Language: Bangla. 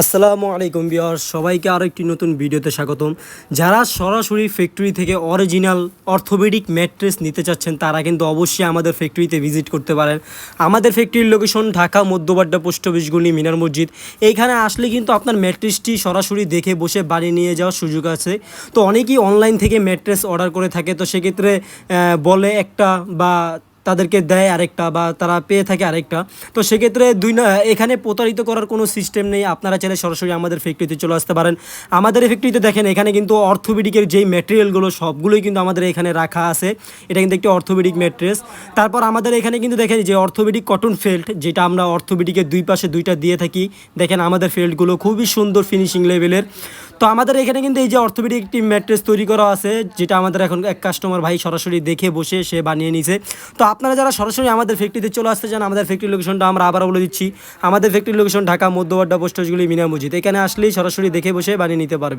আসসালামু আলাইকুম বিয়ার সবাইকে আরও একটি নতুন ভিডিওতে স্বাগতম। যারা সরাসরি ফ্যাক্টরি থেকে অরিজিনাল অর্থোপেডিক ম্যাট্রেস নিতে চাচ্ছেন, তারা কিন্তু অবশ্যই আমাদের ফ্যাক্টরিতে ভিজিট করতে পারেন। আমাদের ফ্যাক্টরির লোকেশন ঢাকা, মধ্যবাড্ডা, পোস্ট অফিসগুলি মিনার মসজিদ। এইখানে আসলে কিন্তু আপনার ম্যাট্রেসটি সরাসরি দেখে বসে বাড়ি নিয়ে যাওয়ার সুযোগ আছে। তো অনেকেই অনলাইন থেকে ম্যাট্রেস অর্ডার করে থাকে। তো সেক্ষেত্রে বলে একটা বা তাদেরকে দেয় আরেকটা বা তারা পেয়ে থাকে আরেকটা। তো সেক্ষেত্রে দুই না, এখানে প্রতারিত করার কোনো সিস্টেম নেই। আপনারা চাইলে সরাসরি আমাদের ফ্যাক্টরিতে চলে আসতে পারেন। আমাদের ফ্যাক্টরিতে দেখেন, এখানে কিন্তু অর্থোপেডিকের যেই ম্যাটেরিয়ালগুলো সবগুলোই কিন্তু আমাদের এখানে রাখা আছে। এটা কিন্তু একটি অর্থোপেডিক ম্যাট্রেস তারপর আমাদের এখানে কিন্তু দেখেন, যে অর্থোপেডিক কটন ফেল্ট যেটা আমরা অর্থোপেডিকের দুই পাশে দুইটা দিয়ে থাকি, দেখেন আমাদের ফেল্টগুলো খুবই সুন্দর ফিনিশিং লেভেলের তো আমাদের এখানে কিন্তু এই যে অর্থোপেডিক একটি ম্যাট্রেস তৈরি করা আছে, যেটা আমাদের এখন এক কাস্টমার ভাই সরাসরি দেখে বসে সে বানিয়ে নিছে। তো আপনারা যারা সরাসরি আমাদের ফ্যাক্টরিতে চলে আসতে চান, আমাদের ফ্যাক্টরি লোকেশনটা আমরা আবার বলে দিচ্ছি। আমাদের ফ্যাক্টরি লোকেশন ঢাকা, মধ্যবাড্ডা পোস্টগুলি মিনা মসজিদ। এখানে আসলেই সরাসরি দেখে বসে বানিয়ে নিতে পারবে।